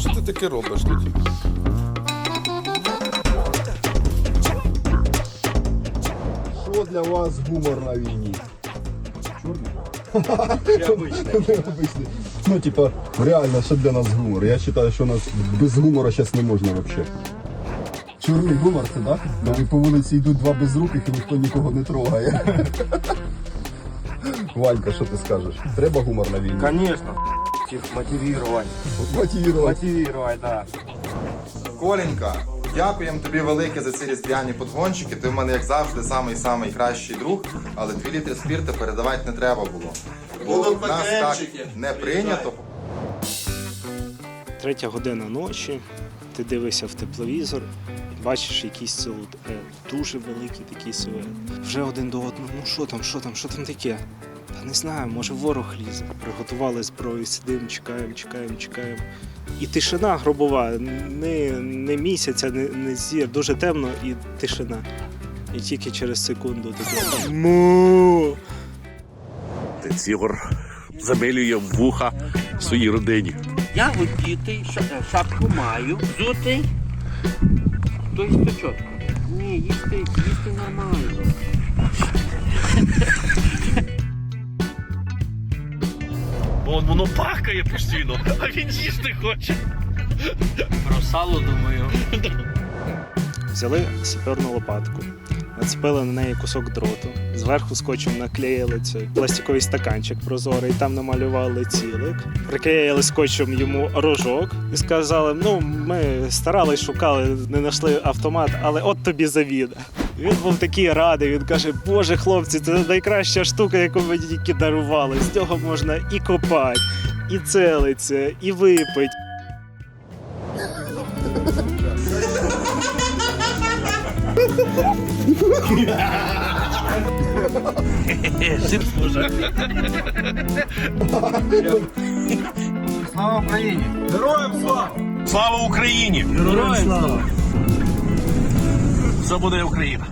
Що ти таке робиш тут? Що для вас гумор на війні? Необычний. Ну, типа, реально, що для нас гумор? Я вважаю, що нас без гумора зараз не можна взагалі. Чорний гумор це, так? Да? По вулиці йдуть два безруких і ніхто нікого не трогає. Ванька, що ти скажеш? Треба гумор на війні? Конечно. Их мотивировать. Мотивувати. Мотивировать, да. Коленька, дякуємо тобі велике за ці різдвяні подгончики. Ти в мене, як завжди, самий самий кращий друг, але 2 літри спірту передавати не треба було. Бо в нас так не прийнято. Третя година ночі, ти дивишся в тепловізор, бачиш якийсь силует, дуже великий такий силует. Вже один до одного, ну що там, що там, що там таке? Та не знаю, може ворог лізе. Приготували зброю, сидимо, чекаємо, чекаємо, чекаємо. І тишина гробова, не, не місяця, не, не зір, дуже темно і тишина. І тільки через секунду таке. Му! Замилює вуха своїй родині. Я одітий, е, шапку маю, взутий. То їсти чітко. Ні, їсти, їсти нормально. Бо воно пахкає постійно, а він їсти хоче. Про сало думаю. Взяли саперну лопатку, нацепили на неї кусок дроту, зверху скотчем наклеїли цей пластиковий стаканчик прозорий, там намалювали цілик, приклеїли скотчем йому рожок і сказали: ну, ми старались, шукали, не знайшли автомат, але от тобі завіда. Він був такий радий. Він каже: Боже, хлопці, це найкраща штука, яку мені тільки дарували. З цього можна і копати, і целиться, і випить. Слава Україні! Героям Слава Україні! Героям слава! Все буде Україна!